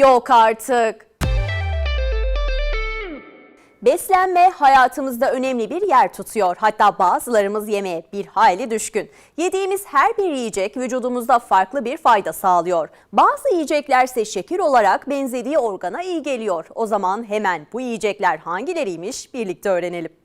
Yok artık. Beslenme hayatımızda önemli bir yer tutuyor. Hatta bazılarımız yemeğe bir hayli düşkün. Yediğimiz her bir yiyecek vücudumuzda farklı bir fayda sağlıyor. Bazı yiyeceklerse şekil olarak benzediği organa iyi geliyor. O zaman hemen bu yiyecekler hangileriymiş birlikte öğrenelim.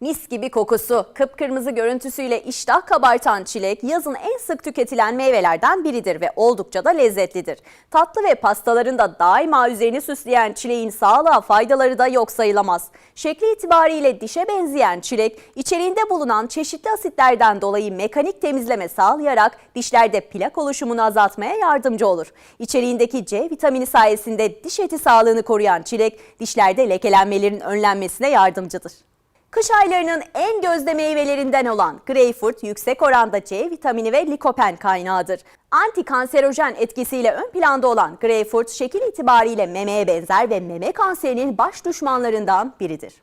Mis gibi kokusu, kıpkırmızı görüntüsüyle iştah kabartan çilek yazın en sık tüketilen meyvelerden biridir ve oldukça da lezzetlidir. Tatlı ve pastalarında daima üzerini süsleyen çileğin sağlığa faydaları da yok sayılamaz. Şekli itibariyle dişe benzeyen çilek, içeriğinde bulunan çeşitli asitlerden dolayı mekanik temizleme sağlayarak dişlerde plak oluşumunu azaltmaya yardımcı olur. İçeriğindeki C vitamini sayesinde diş eti sağlığını koruyan çilek, dişlerde lekelenmelerin önlenmesine yardımcıdır. Kış aylarının en gözde meyvelerinden olan greyfurt yüksek oranda C vitamini ve likopen kaynağıdır. Antikanserojen etkisiyle ön planda olan greyfurt şekil itibariyle memeye benzer ve meme kanserinin baş düşmanlarından biridir.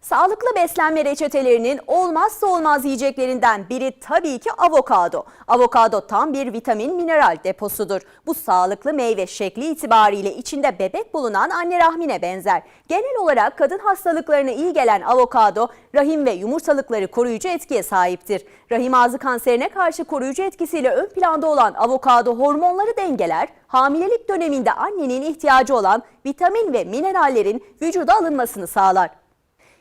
Sağlıklı beslenme reçetelerinin olmazsa olmaz yiyeceklerinden biri tabii ki avokado. Avokado tam bir vitamin mineral deposudur. Bu sağlıklı meyve şekli itibariyle içinde bebek bulunan anne rahmine benzer. Genel olarak kadın hastalıklarına iyi gelen avokado rahim ve yumurtalıkları koruyucu etkiye sahiptir. Rahim ağzı kanserine karşı koruyucu etkisiyle ön planda olan avokado hormonları dengeler, hamilelik döneminde annenin ihtiyacı olan vitamin ve minerallerin vücuda alınmasını sağlar.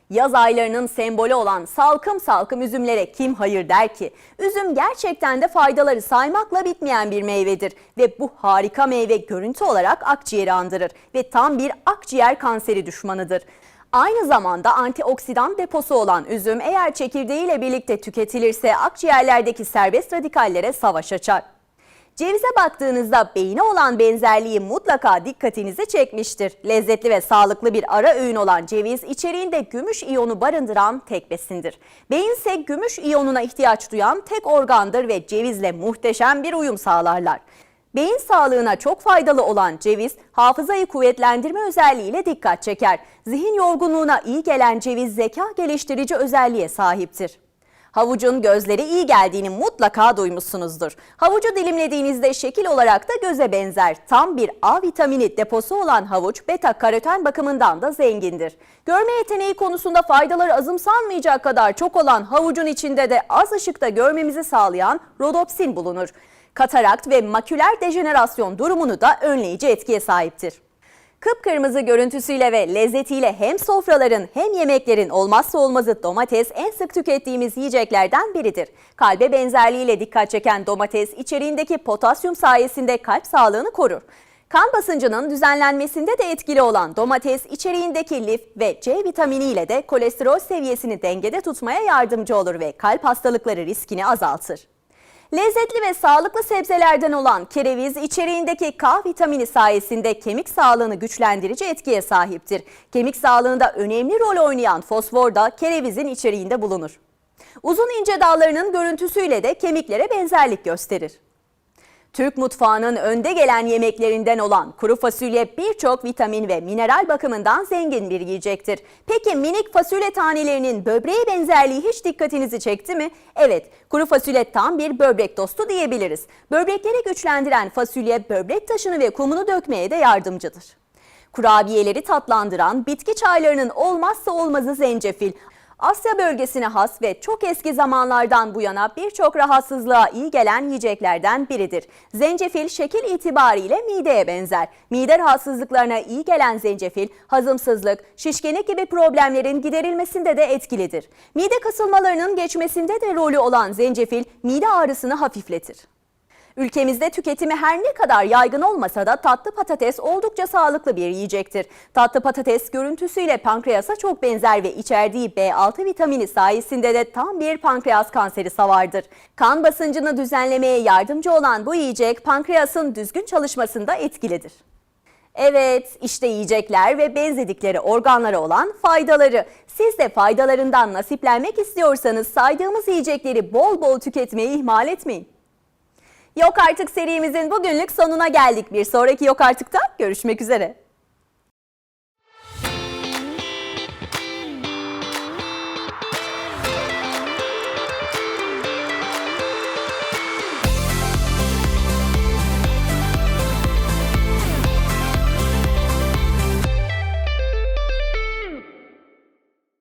Yaz aylarının sembolü olan salkım salkım üzümlere kim hayır der ki? Üzüm gerçekten de faydaları saymakla bitmeyen bir meyvedir ve bu harika meyve görüntü olarak akciğeri andırır ve tam bir akciğer kanseri düşmanıdır. Aynı zamanda antioksidan deposu olan üzüm eğer çekirdeğiyle birlikte tüketilirse akciğerlerdeki serbest radikallere savaş açar. Cevize baktığınızda beyine olan benzerliği mutlaka dikkatinizi çekmiştir. Lezzetli ve sağlıklı bir ara öğün olan ceviz içeriğinde gümüş iyonu barındıran tek besindir. Beyin ise gümüş iyonuna ihtiyaç duyan tek organdır ve cevizle muhteşem bir uyum sağlarlar. Beyin sağlığına çok faydalı olan ceviz, hafızayı kuvvetlendirme özelliğiyle dikkat çeker. Zihin yorgunluğuna iyi gelen ceviz zeka geliştirici özelliğe sahiptir. Havucun gözleri iyi geldiğini mutlaka duymuşsunuzdur. Havucu dilimlediğinizde şekil olarak da göze benzer. Tam bir A vitamini deposu olan havuç beta karoten bakımından da zengindir. Görme yeteneği konusunda faydaları azımsanmayacak kadar çok olan havucun içinde de az ışıkta görmemizi sağlayan rodopsin bulunur. Katarakt ve maküler dejenerasyon durumunu da önleyici etkiye sahiptir. Kıpkırmızı görüntüsüyle ve lezzetiyle hem sofraların hem yemeklerin olmazsa olmazı domates en sık tükettiğimiz yiyeceklerden biridir. Kalbe benzerliğiyle dikkat çeken domates içeriğindeki potasyum sayesinde kalp sağlığını korur. Kan basıncının düzenlenmesinde de etkili olan domates içeriğindeki lif ve C vitamini ile de kolesterol seviyesini dengede tutmaya yardımcı olur ve kalp hastalıkları riskini azaltır. Lezzetli ve sağlıklı sebzelerden olan kereviz içeriğindeki K vitamini sayesinde kemik sağlığını güçlendirici etkiye sahiptir. Kemik sağlığında önemli rol oynayan fosfor da kerevizin içeriğinde bulunur. Uzun ince dallarının görüntüsüyle de kemiklere benzerlik gösterir. Türk mutfağının önde gelen yemeklerinden olan kuru fasulye birçok vitamin ve mineral bakımından zengin bir yiyecektir. Peki minik fasulye tanelerinin böbreğe benzerliği hiç dikkatinizi çekti mi? Evet, kuru fasulye tam bir böbrek dostu diyebiliriz. Böbrekleri güçlendiren fasulye böbrek taşını ve kumunu dökmeye de yardımcıdır. Kurabiyeleri tatlandıran bitki çaylarının olmazsa olmazı zencefil. Asya bölgesine has ve çok eski zamanlardan bu yana birçok rahatsızlığa iyi gelen yiyeceklerden biridir. Zencefil şekil itibariyle mideye benzer. Mide rahatsızlıklarına iyi gelen zencefil, hazımsızlık, şişkinlik gibi problemlerin giderilmesinde de etkilidir. Mide kasılmalarının geçmesinde de rolü olan zencefil, mide ağrısını hafifletir. Ülkemizde tüketimi her ne kadar yaygın olmasa da tatlı patates oldukça sağlıklı bir yiyecektir. Tatlı patates görüntüsüyle pankreasa çok benzer ve içerdiği B6 vitamini sayesinde de tam bir pankreas kanseri savardır. Kan basıncını düzenlemeye yardımcı olan bu yiyecek pankreasın düzgün çalışmasında etkilidir. Evet, işte yiyecekler ve benzedikleri organlara olan faydaları. Siz de faydalarından nasiplenmek istiyorsanız saydığımız yiyecekleri bol bol tüketmeyi ihmal etmeyin. Yok Artık serimizin bugünlük sonuna geldik. Bir sonraki Yok Artık'ta görüşmek üzere.